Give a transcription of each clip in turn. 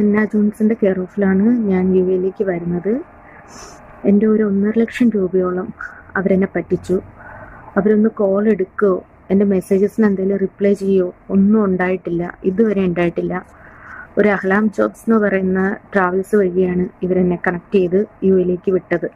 അന്ന ജോൺസിന്റെ care ഓഫിലാണ് ഞാൻ U എയിലേക്ക് വരുന്നത്. എന്റെ ഒരു ഒന്നര ലക്ഷം രൂപയോളം അവരെന്നെ പറ്റിച്ചു. അവരൊന്ന് കോൾ എടുക്കുകയോ എന്റെ മെസ്സേജസിന് എന്തെങ്കിലും റിപ്ലൈ ചെയ്യുമോ ഒന്നും ഉണ്ടായിട്ടില്ല ഇതുവരെ ഉണ്ടായിട്ടില്ല. ഒരു അഹ്ലാം ജോബ്സ് എന്ന് പറയുന്ന ട്രാവൽസ് വഴിയാണ് ഇവരെന്നെ കണക്ട് ചെയ്ത് യു എയിലേക്ക് വിട്ടത്.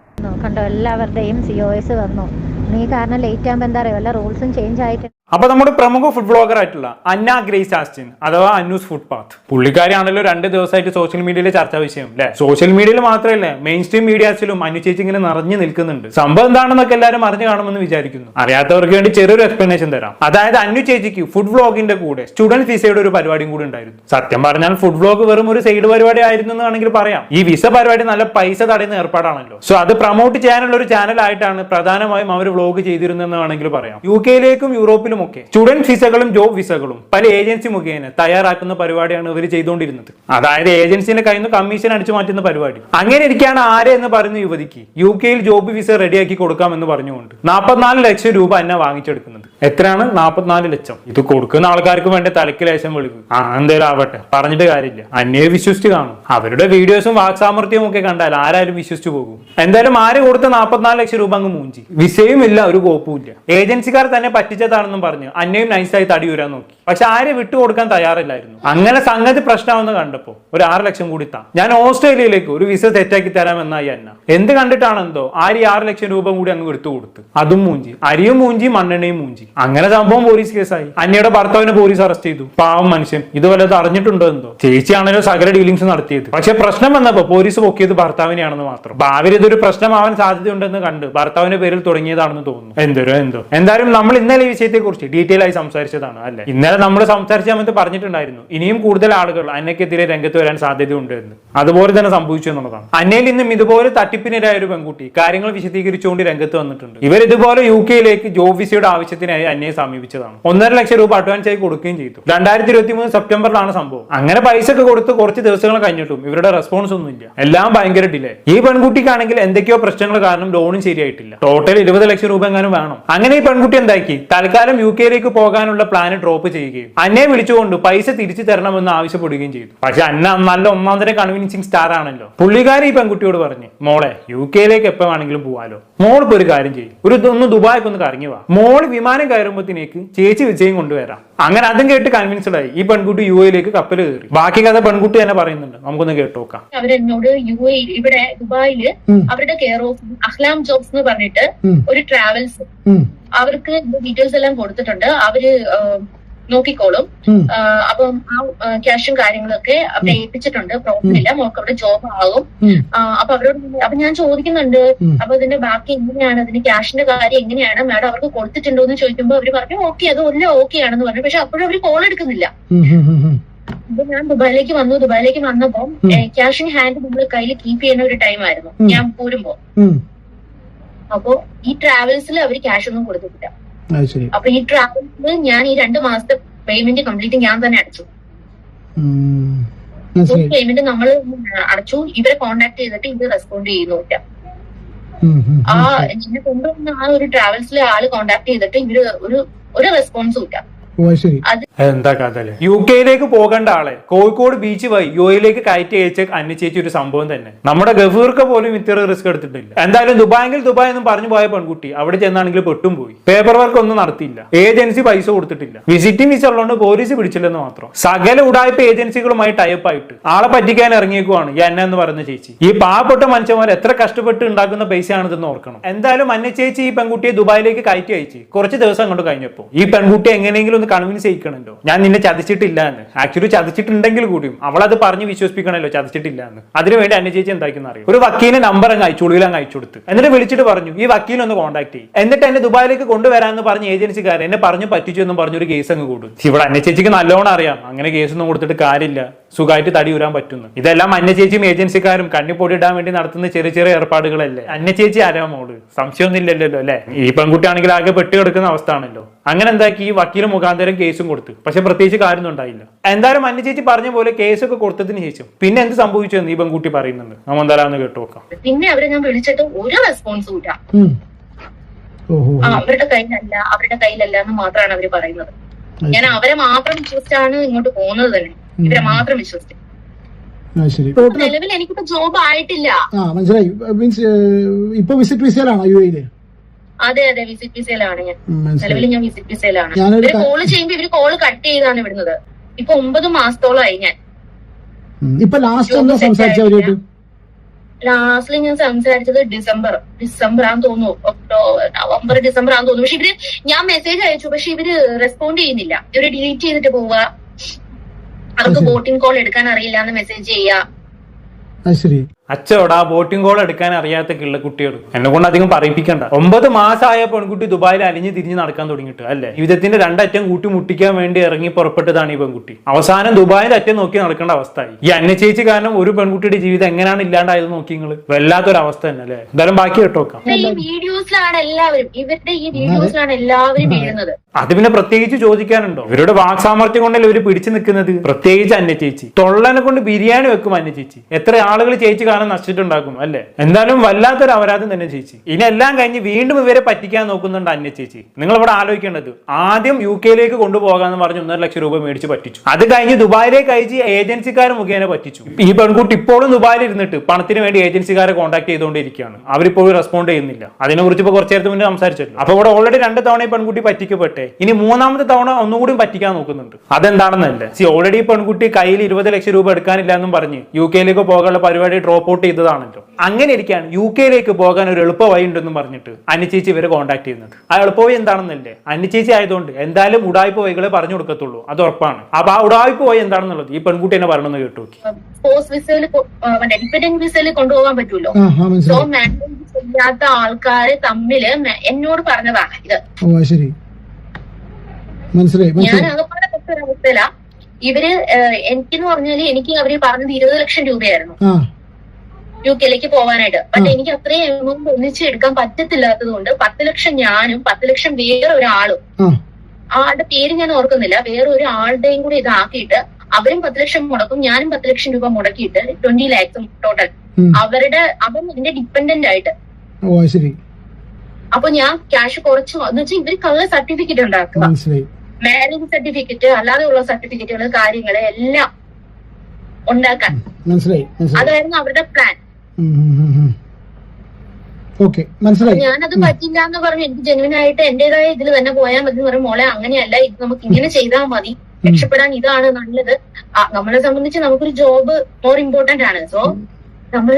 കണ്ടോ എല്ലാവരുടെയും സി ഒ എസ് വന്നു. നീ കാരണം ലേറ്റ് ആകുമ്പോൾ എന്താ പറയുക എല്ലാ റൂൾസും ചേഞ്ച് ആയിട്ട് അപ്പൊ നമ്മുടെ പ്രമുഖ ഫുഡ് ബ്ലോഗർ ആയിട്ടുള്ള അന്ന ഗ്രേസ് ആസ്റ്റിൻ അഥവാ അന്നൂസ് ഫുഡ് പാത്ത് പുള്ളിക്കാരിയാണല്ലോ രണ്ട് ദിവസമായിട്ട് സോഷ്യൽ മീഡിയയിലെ ചർച്ചാ വിഷയം അല്ലെ സോഷ്യൽ മീഡിയയിൽ മാത്രമല്ല മെയിൻ സ്ട്രീം മീഡിയാസിലും അന്നു ചേച്ചി ഇങ്ങനെ നിറഞ്ഞു നിൽക്കുന്നുണ്ട്. സംഭവം എന്താണെന്നൊക്കെ എല്ലാവരും അറിഞ്ഞു കാണുമെന്ന് വിചാരിക്കുന്നു. അറിയാത്തവർക്ക് വേണ്ടി ചെറിയൊരു എക്സ്പ്ലനേഷൻ തരാം. അതായത് അന്നു ചേച്ചിക്ക് ഫുഡ് വ്ളോഗിന്റെ കൂടെ സ്റ്റുഡന്റ് വിസയുടെ ഒരു പരിപാടിയും കൂടി ഉണ്ടായിരുന്നു. സത്യം പറഞ്ഞാൽ ഫുഡ് വ്ളോഗ് വെറും ഒരു സൈഡ് പരിപാടി ആയിരുന്നു എന്ന് വേണമെങ്കിൽ പറയാം. ഈ വിസ പരിപാടി നല്ല പൈസ തടയുന്ന ഏർപ്പാടാണല്ലോ. സോ അത് പ്രൊമോട്ട് ചെയ്യാനുള്ള ഒരു ചാനൽ ആയിട്ടാണ് പ്രധാനമായും അവർ വ്ളോഗ് ചെയ്തിരുന്നതെന്ന് വേണമെങ്കിൽ പറയാം. യു കെയിലേക്കും യൂറോപ്പിലും ഒക്കെ സ്റ്റുഡന്റ് വിസകളും ജോബ് വിസകളും പല ഏജൻസി മുഖേന തയ്യാറാക്കുന്ന പരിപാടിയാണ് ഇവർ ചെയ്തുകൊണ്ടിരുന്നത്. അതായത് ഏജൻസിന്റെ കയ്യിൽ നിന്ന് കമ്മീഷൻ അടിച്ചു മാറ്റുന്ന പരിപാടി. അങ്ങനെ ഇരിക്കുകയാണ് ആരെ എന്ന് പറയുന്ന യുവതിക്ക് യു കെയിൽ ജോബ് വിസ റെഡിയാക്കി കൊടുക്കാമെന്ന് പറഞ്ഞുകൊണ്ട് നാൽപ്പത്തിനാല് ലക്ഷം രൂപ എന്നെ വാങ്ങിച്ചെടുക്കുന്നത്. എത്രയാണ്? നാൽപ്പത്തിനാല് ലക്ഷം. ഇത് കൊടുക്കുന്ന ആൾക്കാർക്ക് വേണ്ട തലക്ക് ലേശം വിളിക്കും ആ എന്തേലും ആവട്ടെ. പറഞ്ഞിട്ട് കാര്യമില്ല. അന്യെ വിശ്വസിച്ച് കാണും. അവരുടെ വീഡിയോസും വാക്സാമർത്ഥ്യവും ഒക്കെ കണ്ടാൽ ആരായാലും വിശ്വസിച്ച് പോകും. എന്തായാലും ആര് കൊടുത്ത നാൽപ്പത്തിനാല് ലക്ഷം രൂപ അങ്ങ് മൂഞ്ചി. വിസയും ഇല്ല ഒരു കോപ്പും ഇല്ല. ഏജൻസിക്കാർ തന്നെ പറ്റിച്ചതാണെന്നും പറഞ്ഞ്. അന്നയും നൈസായി തടി ഉരാൻ നോക്കി. പക്ഷെ ആരെ വിട്ടുകൊടുക്കാൻ തയ്യാറില്ലായിരുന്നു. അങ്ങനെ സംഗതി പ്രശ്നമാണെന്ന് കണ്ടപ്പോ ഒരു ആറ് ലക്ഷം കൂടി താ. ഞാൻ ഓസ്ട്രേലിയയിലേക്ക് ഒരു വിസ തെറ്റാക്കി തരാമെന്നായി അന്ന. എന്ത് കണ്ടിട്ടാണെന്തോ ആര് ആറ് ലക്ഷം രൂപ കൂടി അങ്ങ് എടുത്തു കൊടുത്തു? അതും മൂഞ്ചി. അരിയും മൂഞ്ചി മണ്ണെണ്ണയും മൂഞ്ചി. അങ്ങനെ സംഭവം പോലീസ് കേസായി. അന്നയുടെ ഭർത്താവിനെ പോലീസ് അറസ്റ്റ് ചെയ്തു. പാവം മനുഷ്യൻ. ഇത് വല്ലതും അറിഞ്ഞിട്ടുണ്ടോ എന്തോ? ചേച്ചിയാണല്ലോ സകല ഡീലിങ്സ് നടത്തിയത്. പക്ഷെ പ്രശ്നം വന്നപ്പോ പോലീസ് പൊക്കിയത് ഭർത്താവിനെയാണെന്ന് മാത്രം. ഭാവിയിൽ ഇതൊരു പ്രശ്നമാവാൻ സാധ്യതയുണ്ടെന്ന് കണ്ട് ഭർത്താവിന്റെ പേരിൽ തുടങ്ങിയതാണെന്ന് തോന്നുന്നു. എന്തോരോ എന്തോ. എന്തായാലും നമ്മൾ ഇന്നലെ ഈ വിഷയത്തെ കുറിച്ച് ഡീറ്റെയിൽ ആയി സംസാരിച്ചതാണ് അല്ലെ? ഇന്നലെ നമ്മൾ സംസാരിച്ച സമയത്ത് പറഞ്ഞിട്ടുണ്ടായിരുന്നു. ഇനിയും കൂടുതൽ ആളുകൾ അന്നയ്ക്കെതിരെ രംഗത്ത് വരാൻ സാധ്യതയുണ്ട് എന്ന് അതുപോലെ തന്നെ സംഭവിച്ചു എന്നുള്ളതാണ്. അന്നയിൽ നിന്നും ഇതുപോലെ തട്ടിപ്പിനിരായ ഒരു പെൺകുട്ടി കാര്യങ്ങൾ വിശദീകരിച്ചുകൊണ്ട് രംഗത്ത് വന്നിട്ടുണ്ട്. ഇവർ ഇതുപോലെ യു കെയിലേക്ക് ജോബ് വിസയുടെ ആവശ്യത്തിനായി അന്നയെ സമീപിച്ചതാണ്. ഒന്നര ലക്ഷം രൂപ അഡ്വാൻസ് ആയി കൊടുക്കുകയും ചെയ്തു. രണ്ടായിരത്തി ഇരുപത്തി മൂന്ന് സെപ്റ്റംബറിലാണ് സംഭവം. അങ്ങനെ പൈസ ഒക്കെ കൊടുത്ത് കുറച്ച് ദിവസങ്ങൾ കഴിഞ്ഞിട്ടും ഇവരുടെ റെസ്പോൺസ് ഒന്നും ഇല്ല എല്ലാം ഭയങ്കര ഡിലേ ഈ പെൺകുട്ടിക്കാണെങ്കിൽ എന്തൊക്കെയോ പ്രശ്നങ്ങൾ കാരണം ലോണും ശരിയായിട്ടില്ല. ടോട്ടൽ ഇരുപത് ലക്ഷം രൂപ എങ്ങാനും വേണം. അങ്ങനെ ഈ പെൺകുട്ടി എന്താക്കി? തൽക്കാലം യു കെയിലേക്ക് പോകാനുള്ള പ്ലാൻ ഡ്രോപ്പ് ചെയ്യുകയും അന്നെ വിളിച്ചുകൊണ്ട് പൈസ തിരിച്ചു തരണമെന്ന് ആവശ്യപ്പെടുകയും ചെയ്തു. പക്ഷെ അന്ന നല്ല ഒന്നാം തരം കൺവിൻസിങ് സ്റ്റാർ ആണല്ലോ. പുള്ളിക്കാരി ഈ പെൺകുട്ടിയോട് പറഞ്ഞു മോളെ യു കെയിലേക്ക് എപ്പോ വേണമെങ്കിലും പോവാലോ? മോൾ ഇപ്പൊ ഒരു കാര്യം ചെയ്യും. ഒരു ഒന്ന് ദുബായ്ക്ക് ഒന്ന് കറങ്ങി വാ. മോൾ വിമാനം കയറുമ്പോഴത്തേക്ക് ചേച്ചി വിജയം കൊണ്ടുവരാം. അങ്ങനെ അതും കേട്ട് കൺവിൻസ്ഡ് ആയി. ഈ പെൺകുട്ടി യു എയിലേക്ക് കപ്പൽ കയറി. ബാക്കി കഥ പെൺകുട്ടി തന്നെ പറയുന്നുണ്ട്. നമുക്കൊന്ന് കേട്ടു നോക്കാം അവരെന്നോട് യു എ ഇവിടെ ദുബായിൽ അവരുടെ കെയർ ഓഫ് അഹ്ലാം ജോബ്സ് എന്ന് പറഞ്ഞിട്ട് ഒരു ട്രാവൽസ് അവർക്ക് ഡീറ്റെയിൽസ് എല്ലാം കൊടുത്തിട്ടുണ്ട്. അവർ നോക്കിക്കോളും. അപ്പം ആ ക്യാഷും കാര്യങ്ങളൊക്കെ അവിടെ ഏൽപ്പിച്ചിട്ടുണ്ട് പ്രോബ്ലമില്ല. മോൾക്ക് അവിടെ ജോബ് ആകും അപ്പൊ അവരോട് അപ്പൊ ഞാൻ ചോദിക്കുന്നുണ്ട്. അപ്പൊ ഇതിന്റെ ബാക്കി എങ്ങനെയാണ്? അതിന്റെ ക്യാഷിന്റെ കാര്യം എങ്ങനെയാണ്? മാഡം അവർക്ക് കൊടുത്തിട്ടുണ്ടോ എന്ന് ചോദിക്കുമ്പോൾ അവർ പറഞ്ഞു ഓക്കെ അത് എല്ലാം ഓക്കെ ആണെന്ന് പറഞ്ഞു. പക്ഷെ അപ്പോഴും അവർ കോൾ എടുക്കുന്നില്ല. അപ്പൊ ഞാൻ ദുബായിലേക്ക് വന്നു. ദുബായിലേക്ക് വന്നപ്പോ ക്യാഷ് ഇൻ ഹാൻഡ് നമ്മൾ കയ്യിൽ കീപ്പ് ചെയ്യുന്ന ഒരു ടൈം ആയിരുന്നു. ഞാൻ പോരുമ്പോ. അപ്പോ ഈ ട്രാവൽസിൽ അവർ ക്യാഷ് ഒന്നും കൊടുത്തിട്ടില്ല. അപ്പൊ ഈ ട്രാവൽസിൽ ഞാൻ ഈ രണ്ട് മാസത്തെ പേയ്മെന്റ് കംപ്ലീറ്റ് ഞാൻ തന്നെ അടച്ചു. പേയ്മെന്റ് നമ്മൾ അടച്ചു. ഇവരെ കോണ്ടാക്ട് ചെയ്തിട്ട് ഇവർ റെസ്പോണ്ട് ചെയ്യുന്നില്ല ഉം. ആ എന്നെ കൊണ്ടുവന്ന ആ ഒരു ട്രാവൽസിലെ ആൾ കോണ്ടാക്ട് ചെയ്തിട്ട് ഇവർ ഒരു ഒരു റെസ്പോൺസും ഇല്ല. അത് എന്താ കഥ യു കെയിലേക്ക് പോകേണ്ട ആളെ കോഴിക്കോട് ബീച്ച് വഴി യു എയിലേക്ക് കയറ്റി അയച്ച അന്വേഷിച്ച ഒരു സംഭവം തന്നെ. നമ്മുടെ ഗഫീർക്ക് പോലും ഇത്ര റിസ്ക് എടുത്തിട്ടില്ല. എന്തായാലും ദുബായെങ്കിൽ ദുബായ് എന്നും പറഞ്ഞു പോയ പെൺകുട്ടി അവിടെ ചെന്നാണെങ്കിൽ പെട്ടും പോയി. പേപ്പർ വർക്ക് ഒന്നും നടത്തിയില്ല. ഏജൻസി പൈസ കൊടുത്തിട്ടില്ല. വിസിറ്റിംഗ് വിസ ഉള്ളതുകൊണ്ട് പോലീസ് പിടിച്ചില്ലെന്ന് മാത്രം. സകല ഉടായ്പ ഏജൻസികളുമായി ടൈപ്പ് ആയിട്ട് ആളെ പറ്റിക്കാൻ ഇറങ്ങിയേക്കുവാണ് ഈ അന്ന എന്ന് പറയുന്ന ചേച്ചി. ഈ പാവപ്പെട്ട മനുഷ്യന്മാർ എത്ര കഷ്ടപ്പെട്ട് ഉണ്ടാക്കുന്ന പൈസയാണിതെന്ന് ഓർക്കണം. എന്തായാലും അന്ന ചേച്ചി ഈ പെൺകുട്ടിയെ ദുബായിലേക്ക് കയറ്റി അയച്ച് കുറച്ച് ദിവസം അങ്ങോട്ട് കഴിഞ്ഞപ്പോ ഈ പെൺകുട്ടി എങ്ങനെയെങ്കിലും ഒന്ന് കൺവിൻസ് ചെയ്യിക്കണല്ലോ ഞാൻ നിന്നെ ചതിച്ചിട്ടില്ല എന്ന്. ആക്ച്വലി ചതിച്ചിട്ടുണ്ടെങ്കിൽ കൂടിയും അവളത് പറഞ്ഞ് വിശ്വസിപ്പിക്കണല്ലോ ചതിച്ചിട്ടില്ല എന്ന്. അതിനുവേണ്ടി അന്ന ചേച്ചി എന്താക്കുന്ന അറിയാം? ഒരു വക്കീലിന് നമ്പർ അങ്ങ് അയച്ചു ഉള്ളിൽ അങ്ങ് അയച്ചു കൊടുത്ത്. എന്നിട്ട് വിളിച്ചിട്ട് പറഞ്ഞു ഈ വക്കീലൊന്ന് കോൺടാക്ട് ചെയ്യും. എന്നിട്ട് എന്നെ ദുബായിലേക്ക് കൊണ്ടുവരാമെന്ന് പറഞ്ഞ ഏജൻസിക്കാരൻ എന്നെ പറഞ്ഞു പറ്റിച്ചു എന്നും പറഞ്ഞൊരു കേസ് അങ്ങ് കൂടും. ഇവിടെ അന്ന ചേച്ചിക്ക് നല്ലോണം അറിയാം. അങ്ങനെ കേസൊന്നും കൊടുത്തിട്ട് കാര്യമില്ല. സുഖമായിട്ട് തടി ഉരാൻ പറ്റുന്നു. ഇതെല്ലാം അന്യചേച്ചിയും ഏജൻസിക്കാരും കണ്ണി പൊടിയിടാൻ വേണ്ടി നടത്തുന്ന ചെറിയ ചെറിയ ഏർപ്പാടുകളല്ലേ? അന്യചേച്ചി ആരാ മോൾ? സംശയമൊന്നും ഇല്ലല്ലോ അല്ലെ? ഈ പെൺകുട്ടിയാണെങ്കിൽ ആകെ പെട്ട് കിടക്കുന്ന അവസ്ഥ ആണല്ലോ അങ്ങനെ എന്താക്കി? ഈ വക്കീൽ മുഖാന്തരം കേസും കൊടുത്തു. പക്ഷെ പ്രത്യേകിച്ച് കാര്യമൊന്നും ഉണ്ടായില്ല. എന്തായാലും അന്യചേച്ചി പറഞ്ഞ പോലെ കേസൊക്കെ കൊടുത്തതിന് ശേഷം പിന്നെ എന്ത് സംഭവിച്ചു എന്ന് ഈ പെൺകുട്ടി പറയുന്നുണ്ട്. നമ്മൾ എന്തായാലും കേട്ടു നോക്കാം. പിന്നെ അവരെ ഞാൻ വിളിച്ചിട്ട് ഒരു റെസ്പോൺസും ഇല്ല. ഓഹോ. അവരുടെ കയ്യിലല്ല അവരുടെ കയ്യിലല്ല എന്ന് മാത്രമാണ് അവർ പറയുന്നത്. ഞാൻ അവരെ മാത്രം വിശ്വസിച്ചാണ് ഇങ്ങോട്ട് പോകുന്നത് തന്നെ. ഇവരെ മാത്രം വിശ്വസിക്കും നിലവിൽ എനിക്കിപ്പോ ജോബ് ആയിട്ടില്ല. ആ മനസ്സിലായി. മീൻസ് ഇപ്പൊ വിസിറ്റ് വിസയിലാണോ യു എയിൽ അതെ അതെ വിസിറ്റ് വിസയിലാണ് ഞാൻ. നിലവിൽ ഞാൻ വിസിറ്റ് വിസയിലാണ് ഇവർ കോൾ ചെയ്യുമ്പോ ഇവർ കോൾ കട്ട് ചെയ്താണ് വിടുന്നത് ഇപ്പൊ ഒമ്പത് മാസത്തോളമായി ഞാൻ. ഇപ്പൊ ലാസ്റ്റ് set ലാസ്റ്റിൽ ഞാൻ സംസാരിച്ചത് ഡിസംബർ ഡിസംബർ ആണെന്ന് തോന്നുന്നു. ഒക്ടോബർ നവംബർ ഡിസംബർ ആണെന്ന് തോന്നുന്നു. പക്ഷെ ഇവർ ഞാൻ മെസ്സേജ് അയച്ചു. പക്ഷെ ഇവർ റെസ്പോണ്ട് ചെയ്യുന്നില്ല. ഇവർ ഡിലീറ്റ് ചെയ്തിട്ട് പോവുക. അവർക്ക്. ബോട്ടിംഗ് കോൾ എടുക്കാൻ അറിയില്ല എന്ന് മെസ്സേജ് ചെയ്യാ ശരി അച്ചോടാ ബോട്ടിംഗ് കോൾ എടുക്കാൻ അറിയാത്ത കിള്ള കുട്ടികൾ എന്നെ കൊണ്ട് അധികം പറയിപ്പിക്കണ്ട. ഒമ്പത് മാസമായ പെൺകുട്ടി ദുബായിൽ അലിഞ്ഞ് തിരിഞ്ഞ് നടക്കാൻ തുടങ്ങിയിട്ട് അല്ലേ? ജീവിതത്തിന്റെ രണ്ടറ്റം കൂട്ടി മുട്ടിക്കാൻ വേണ്ടി ഇറങ്ങി പുറപ്പെട്ടതാണ് ഈ പെൺകുട്ടി. അവസാനം ദുബായിൽ അറ്റം നോക്കി നടക്കേണ്ട അവസ്ഥയായി. ഈ അന്യ ചേച്ചി കാരണം ഒരു പെൺകുട്ടിയുടെ ജീവിതം എങ്ങനെയാണ് ഇല്ലാണ്ടായത് നോക്കി നിങ്ങൾ വല്ലാത്തൊരു അവസ്ഥ തന്നെ അല്ലേ? എന്തായാലും ബാക്കി കേട്ടോക്കാം വീഡിയോസിലാണ് എല്ലാവരും ഇവരുടെ ഈ വീഡിയോസിലാണ് എല്ലാവരും വീഴുന്നത് അത് പിന്നെ പ്രത്യേകിച്ച് ചോദിക്കാനുണ്ടോ? ഇവരുടെ വാക്സാമർത്ഥ്യം കൊണ്ടല്ലേ ഇവർ പിടിച്ചു നിൽക്കുന്നത്? പ്രത്യേകിച്ച് അന്യ ചേച്ചി. തൊള്ളനെ കൊണ്ട് ബിരിയാണി വെക്കും അന്യ ചേച്ചി. എത്ര ആളുകൾ ചേച്ചി കാണാൻ നശിച്ചിട്ടുണ്ടാക്കും അല്ലേ? എന്തായാലും വല്ലാത്തൊരു അപരാധം തന്നെ ചേച്ചി. ഇനി എല്ലാം കഴിഞ്ഞ് വീണ്ടും ഇവരെ പറ്റിക്കാൻ നോക്കുന്നുണ്ട് അന്യ ചേച്ചി. നിങ്ങൾ ഇവിടെ ആലോചിക്കേണ്ടത് ആദ്യം യു കെയിലേക്ക് കൊണ്ടുപോകാന്ന് പറഞ്ഞ് ഒന്നര ലക്ഷം രൂപ മേടിച്ച് പറ്റിച്ചു. അത് കഴിഞ്ഞ് ദുബായിലേക്ക് അയച്ച് ഏജൻസിക്കാർ മുഖേന പറ്റിച്ചു. ഈ പെൺകുട്ടി ഇപ്പോഴും ദുബായിൽ ഇരുന്നിട്ട് പണത്തിന് വേണ്ടി ഏജൻസിക്കാരെ കോൺടാക്ട് ചെയ്തുകൊണ്ടിരിക്കുകയാണ്. അവരിപ്പോഴും റെസ്പോണ്ട് ചെയ്യുന്നില്ല. അതിനെക്കുറിച്ച് കുറിച്ച് ഇപ്പൊ കുറച്ചു നേരത്തെ മുന്നേ സംസാരിച്ചല്ലോ. അപ്പൊ ഇവിടെ ഓൾറെഡി രണ്ട് തവണ ഈ പെൺകുട്ടി പറ്റിക്കപ്പെട്ടെ. ഇനി മൂന്നാമത്തെ തവണ ഒന്നുകൂടി പറ്റിക്കാൻ നോക്കുന്നുണ്ട്. അതെന്താണെന്നല്ലേ? സി ഓൾറെഡി പെൺകുട്ടി കയ്യിൽ ഇരുപത് ലക്ഷം രൂപ എടുക്കാനില്ല എന്നും പറഞ്ഞ് യു കെയിലേക്ക് പോകാനുള്ള പരിപാടി ഡ്രോപ്പ് ഔട്ട് ചെയ്തതാണല്ലോ അങ്ങനെ ഇരിക്കുകയാണ് യു കെയിലേക്ക് പോകാൻ ഒരു എളുപ്പ വഴി ഉണ്ടെന്ന് പറഞ്ഞിട്ട് അനുചേച്ചി ഇവരെ കോൺടാക്ട് ചെയ്യുന്നത്. ആ എളുപ്പ വഴി എന്താണെന്നല്ലേ? അനുചേച്ചി ആയതുകൊണ്ട് എന്തായാലും ഉടായ്പ വഴികളെ പറഞ്ഞു കൊടുക്കത്തുള്ളൂ. അത് ഉറപ്പാണ്. അപ്പൊ ആ ഉടായ്പ വഴി എന്താണെന്നുള്ളത് ഈ പെൺകുട്ടി എന്നെ പറഞ്ഞു കേട്ടു നോക്കി. സ്പോർട്സ് വിസയിൽ വിസയിൽ കൊണ്ടുപോകാൻ പറ്റുമല്ലോ സോ ആൾക്കാര് തമ്മിൽ എന്നോട് പറഞ്ഞതാണ് ഇത്. ഓ ശരി. മനസ്സിലായി ഞാൻ അകപ്പാടെ പെട്ട ഇവർ എനിക്ക് എനിക്കെന്ന് പറഞ്ഞാൽ എനിക്ക് അവർ പറഞ്ഞത് ഇരുപത് ലക്ഷം രൂപയായിരുന്നു. ആ. യു കെയിലേക്ക് പോകാനായിട്ട് പക്ഷെ എനിക്ക് അത്രയും എമൗണ്ട് ഒന്നിച്ച് എടുക്കാൻ പറ്റത്തില്ലാത്തത് കൊണ്ട് പത്ത് ലക്ഷം ഞാനും പത്ത് ലക്ഷം വേറെ ഒരാളും ആളുടെ പേര് ഞാൻ ഓർക്കുന്നില്ല. വേറെ ഒരു ആളുടെയും കൂടി ഇതാക്കിയിട്ട് അവരും പത്ത് ലക്ഷം മുടക്കും ഞാനും പത്ത് ലക്ഷം രൂപ മുടക്കിയിട്ട് ട്വന്റി ലാക്സും ടോട്ടൽ അവരുടെ അവൻ എന്റെ ഡിപ്പെൻഡന്റ് ആയിട്ട്. അപ്പൊ ഞാൻ ക്യാഷ് കുറച്ച് എന്ന് വെച്ചാൽ ഇവർ കള്ള സർട്ടിഫിക്കറ്റ് ഉണ്ടാക്കുക. മാരേജ് സർട്ടിഫിക്കറ്റ് അല്ലാതെ ഉള്ള സർട്ടിഫിക്കറ്റുകൾ കാര്യങ്ങൾ എല്ലാം ഉണ്ടാക്കാൻ. അതായിരുന്നു അവരുടെ പ്ലാൻ ഓക്കെ മനസ്സിലായി. ഞാനത് പറ്റില്ല എന്ന് പറഞ്ഞു എനിക്ക് ജെന്വിൻ ആയിട്ട് എന്റേതായ ഇതിൽ തന്നെ പോയാൽ മതി എന്ന് പറയും മോളെ അങ്ങനെയല്ല. ഇത് നമുക്ക് ഇങ്ങനെ ചെയ്താൽ മതി രക്ഷപ്പെടാൻ ഇതാണ് നല്ലത്. നമ്മളെ സംബന്ധിച്ച് നമുക്കൊരു ജോബ് മോർ ഇമ്പോർട്ടന്റ് ആണ്. സോ നമ്മൾ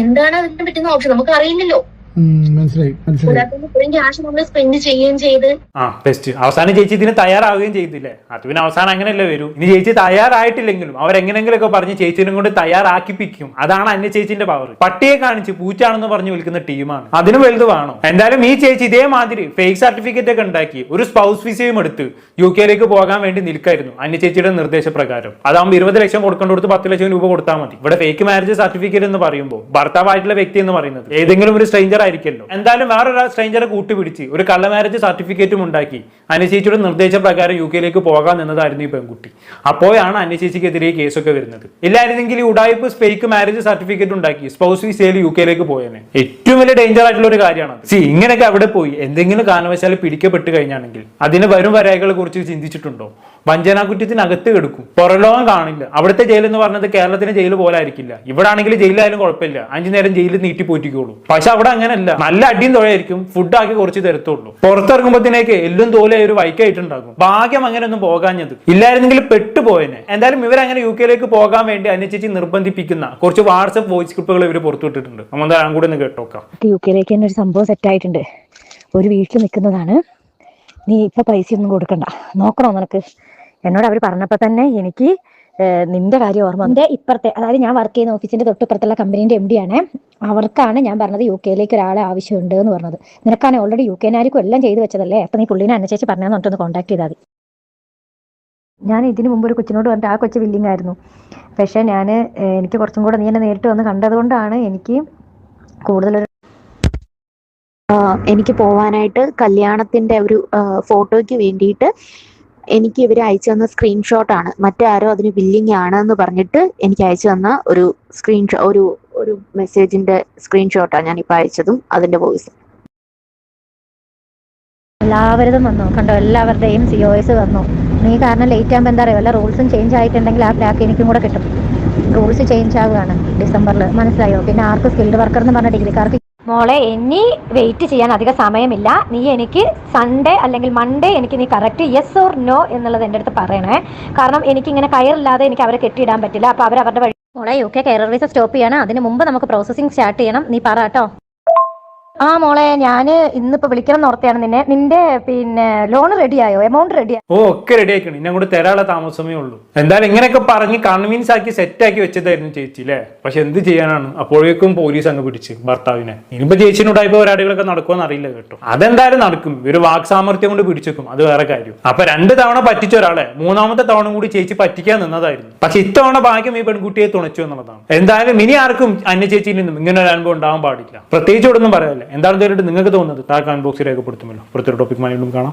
എന്താണ് അതിനെ പറ്റുന്ന ഓപ്ഷൻ നമുക്ക് അറിയില്ലല്ലോ മനസ്സിലായി മനസ്സിലായി. കൂടാതെ ഇത്രയും ക്യാഷ് നമ്മൾ സ്പെൻഡ് ചെയ്യുകയും ചെയ്ത്. ആ ബെസ്റ്റ് അവസാനം ചേച്ചി ഇതിന് തയ്യാറാവുകയും ചെയ്തില്ലേ? അത് പിന്നെ അവസാനം അങ്ങനെയല്ലേ വരൂ? ഇനി ചേച്ചി തയ്യാറായിട്ടില്ലെങ്കിലും അവരെങ്ങനെങ്കിലുമൊക്കെ പറഞ്ഞ് ചേച്ചിനും കൊണ്ട് തയ്യാറാക്കിപ്പിക്കും. അതാണ് അന്യ ചേച്ചിന്റെ പവർ പട്ടിയെ കാണിച്ച് പൂച്ചാണെന്ന് പറഞ്ഞ് വിളിക്കുന്ന ടീമാണ്. അതിന് വലുത് വേണം. എന്തായാലും ഈ ചേച്ചി ഇതേമാതിരി ഫേക്ക് സർട്ടിഫിക്കറ്റ് ഒക്കെ ഉണ്ടാക്കി ഒരു സ്പൗസ് വിസയും എടുത്ത് യു കെയിലേക്ക് പോകാൻ വേണ്ടി നിൽക്കായിരുന്നു അന്യ ചേച്ചിയുടെ നിർദ്ദേശപ്രകാരം. അതാകുമ്പോൾ ഇരുപത് ലക്ഷം കൊടുക്കേണ്ടടുത്ത് പത്ത് ലക്ഷം രൂപ കൊടുത്താൽ മതി. ഇവിടെ ഫേക്ക് മാരേജ് സർട്ടിഫിക്കറ്റ് എന്ന് പറയുമ്പോൾ ഭർത്താവായിട്ടുള്ള വ്യക്തി എന്ന് പറയുന്നത്. ഏതെങ്കിലും ഒരു സ്ട്രേഞ്ചർ ആയിരിക്കല്ലോ. എന്തായാലും വേറൊരു സ്ട്രേഞ്ചറെ കൂട്ടുപിടിച്ച് ഒരു കള്ള മാരേജ് സർട്ടിഫിക്കറ്റും ഉണ്ടാക്കി. അനുശേഷിയുടെ നിർദ്ദേശപ്രകാരം യു കെയിലേക്ക് പോകാൻ നിന്നതായിരുന്നു ഈ പെൺകുട്ടി. അപ്പോഴാണ് അനുശേഷിക്കെതിരെ കേസൊക്കെ വരുന്നത്. ഇല്ലായിരുന്നെങ്കിൽ ഉടായ്പ് ഫേക്ക് മാരേജ് സർട്ടിഫിക്കറ്റ് ഉണ്ടാക്കി. സ്പൗസ് വിസയിൽ യു കെയിലേക്ക് പോയേനെ. ഏറ്റവും വലിയ ഡേഞ്ചർ ആയിട്ടുള്ള ഒരു കാര്യമാണ് സി ഇങ്ങനെയൊക്കെ അവിടെ പോയി. എന്തെങ്കിലും കാരണവശാൽ പിടിക്കപ്പെട്ട് കഴിഞ്ഞാണെങ്കിൽ അതിന് വരും വരായികളെ കുറിച്ച് ചിന്തിച്ചിട്ടുണ്ടോ? വഞ്ചനാ കുറ്റത്തിനകത്ത് കിടക്കും. പുറലോകം കാണില്ല. അവിടുത്തെ ജയിൽ എന്ന് പറഞ്ഞത് കേരളത്തിലെ ജയിൽ പോലെ ആയിരിക്കില്ല. ഇവിടെ ആണെങ്കിൽ ജയിലായാലും കുഴപ്പമില്ല. അഞ്ചു നേരം ജയിലിൽ നീട്ടി പോറ്റിക്കോളൂ. പക്ഷെ അവിടെ അങ്ങനെയല്ല നല്ല അടിയും തുഴയായിരിക്കും. ഫുഡാക്കി കുറച്ച് തരത്തുള്ളൂ പുറത്തിറങ്ങുമ്പോഴത്തേക്ക് എല്ലും തോലെ ഒരു വൈക്കായിട്ടുണ്ടാകും. ഭാഗ്യം അങ്ങനെ ഒന്നും പോകാഞ്ഞത്. ഇല്ലായിരുന്നെങ്കിൽ പെട്ടുപോയനെ. എന്തായാലും ഇവരങ്ങനെ യു കെയിലേക്ക് പോകാൻ വേണ്ടി അനുചേച്ചി നിർബന്ധിപ്പിക്കുന്ന കുറച്ച് വാട്സപ്പ് വോയിസ് ക്ലിപ്പുകൾ ഇവർ പുറത്തുവിട്ടിട്ടുണ്ട്. നമ്മൾ എന്തായാലും കൂടെ ഒന്ന് കേട്ടോക്കാം. യു കെയിലേക്ക് തന്നെ ഒരു സംഭവം സെറ്റായിട്ടുണ്ട് ഒരു വീട്ടിൽ നിൽക്കുന്നതാണ്. നീ ഇപ്പൊ പൈസ ഒന്നും കൊടുക്കണ്ട. നോക്കണോ നിനക്ക്? എന്നോട് അവർ പറഞ്ഞപ്പോൾ തന്നെ എനിക്ക് നിന്റെ കാര്യം ഓർമ്മ എന്റെ ഇപ്പുറത്തെ അതായത് ഞാൻ വർക്ക് ചെയ്യുന്ന ഓഫീസിന്റെ തൊട്ടിപ്പുറത്തുള്ള കമ്പനീന്റെ എം ഡി ആണ്. അവർക്കാണ് ഞാൻ പറഞ്ഞത് യു കെയിലേക്ക് ഒരാളെ ആവശ്യമുണ്ട് എന്ന് പറഞ്ഞത്. നിനക്കാണ് ഓൾറെഡി യു കെനാർക്കും എല്ലാം ചെയ്തു വെച്ചതല്ലേ? അപ്പൊ നീ പുള്ളിനെ അനുസരിച്ച് പറഞ്ഞാൽ പറഞ്ഞിട്ടൊന്ന് കോൺടാക്ട് ചെയ്താൽ മതി. ഞാൻ ഇതിനു മുമ്പ് ഒരു കൊച്ചിനോട് പറഞ്ഞിട്ട് ആ കൊച്ചു വില്ലിങ് ആയിരുന്നു. പക്ഷേ ഞാൻ എനിക്ക് കുറച്ചും കൂടെ നീ എന്നെ നേരിട്ട് വന്ന് കണ്ടതുകൊണ്ടാണ് എനിക്ക് കൂടുതലൊരു എനിക്ക് പോവാനായിട്ട് കല്യാണത്തിന്റെ ഒരു ഫോട്ടോയ്ക്ക് വേണ്ടിയിട്ട് എനിക്ക് ഇവർ അയച്ചു തന്ന ആണ് മറ്റാരോ അതിന് ബില്ലിംഗ് ആണ് എന്ന് പറഞ്ഞിട്ട് എനിക്ക് അയച്ചു തന്ന ഒരു സ്ക്രീൻഷോ ഒരു ഒരു മെസ്സേജിന്റെ സ്ക്രീൻഷോട്ടാണ് ഞാൻ ഇപ്പൊ അയച്ചതും അതിന്റെ വോയിസ്. എല്ലാവരതും വന്നു. കണ്ടോ എല്ലാവരുടെയും സി ഒ എസ് വന്നു. നീ കാരണം ലേറ്റ് ആകുമ്പോൾ എന്താ പറയുക വല്ല റൂൾസും ചേഞ്ച് ആയിട്ടുണ്ടെങ്കിൽ ആ ബ്ലാക്ക് എനിക്കും കൂടെ കിട്ടും. റൂൾസ് ചേഞ്ച് ആവുകയാണ് ഡിസംബറിൽ മനസ്സിലായോ? പിന്നെ ആർക്ക് സ്കിൽഡ് വർക്കർ എന്ന് പറഞ്ഞ ഡിഗ്രിക്കാർക്ക് മോളെ ഇനി വെയിറ്റ് ചെയ്യാൻ അധിക സമയമില്ല. നീ എനിക്ക് സൺഡേ അല്ലെങ്കിൽ മൺഡേ എനിക്ക് നീ കറക്റ്റ് യെസ് ഓർ നോ എന്നുള്ളത് എന്റെ അടുത്ത് പറയണേ. കാരണം എനിക്കിങ്ങനെ കയറില്ലാതെ എനിക്ക് അവരെ കെട്ടിയിടാൻ പറ്റില്ല. അപ്പോൾ അവർ അവരുടെ വഴി മോളെ യു കെ കെയർ സ്റ്റോപ്പ് ചെയ്യണം. അതിന് മുമ്പ് നമുക്ക് പ്രോസസ്സിംഗ് സ്റ്റാർട്ട് ചെയ്യണം. നീ പറ കേട്ടോ. ആ മോളെ ഞാൻ ഇന്നിപ്പോ വിളിക്കണം ഓർത്തയാണ് നിന്നെ. നിന്റെ പിന്നെ ലോൺ റെഡിയായോ എമൗണ്ട് റെഡിയായോ ഓ ഒക്കെ റെഡി ആക്കണം ഇന്നെ അങ്ങോട്ട് തരാനുള്ള താമസമേ ഉള്ളൂ. എന്തായാലും ഇങ്ങനെയൊക്കെ പറഞ്ഞ് കൺവിൻസ് ആക്കി സെറ്റ് ആക്കി വെച്ചതായിരുന്നു ചേച്ചി അല്ലേ പക്ഷെ എന്ത് ചെയ്യാനാണ്? അപ്പോഴേക്കും പോലീസ് അങ്ങ് പിടിച്ച് ഭർത്താവിനെ. ഇനിയിപ്പോ ചേച്ചിനുണ്ടായപ്പോ ഒരാടുകളൊക്കെ നടക്കുമെന്ന് അറിയില്ല കേട്ടോ. അതെന്തായാലും നടക്കും. ഒരു വാക് സാമർത്ഥ്യം കൊണ്ട് പിടിച്ചേക്കും. അത് വേറെ കാര്യം. അപ്പൊ രണ്ട് തവണ പറ്റിച്ച ഒരാളെ മൂന്നാമത്തെ തവണ കൂടി ചേച്ചി പറ്റിക്കാൻ നിന്നതായിരുന്നു. പക്ഷെ ഇത്തവണ ഭാഗ്യം ഈ പെൺകുട്ടിയെ തുണച്ചു എന്നുള്ളതാണ്. എന്തായാലും ഇനി ആർക്കും അന്യ ചേച്ചിയിൽ നിന്നും ഇങ്ങനെ ഒരു അനുഭവം ഉണ്ടാവാൻ പാടില്ല. പ്രത്യേകിച്ച് ഇവിടെ ഒന്നും പറയാനില്ല. എന്താണ് നിങ്ങൾക്ക് തോന്നുന്നത്? താഴെ കമന്റ് ബോക്സിൽ രേഖപ്പെടുത്തുമല്ലോ. പുറത്തൊരു ടോപ്പിക്കുമായി വീണ്ടും കാണാം.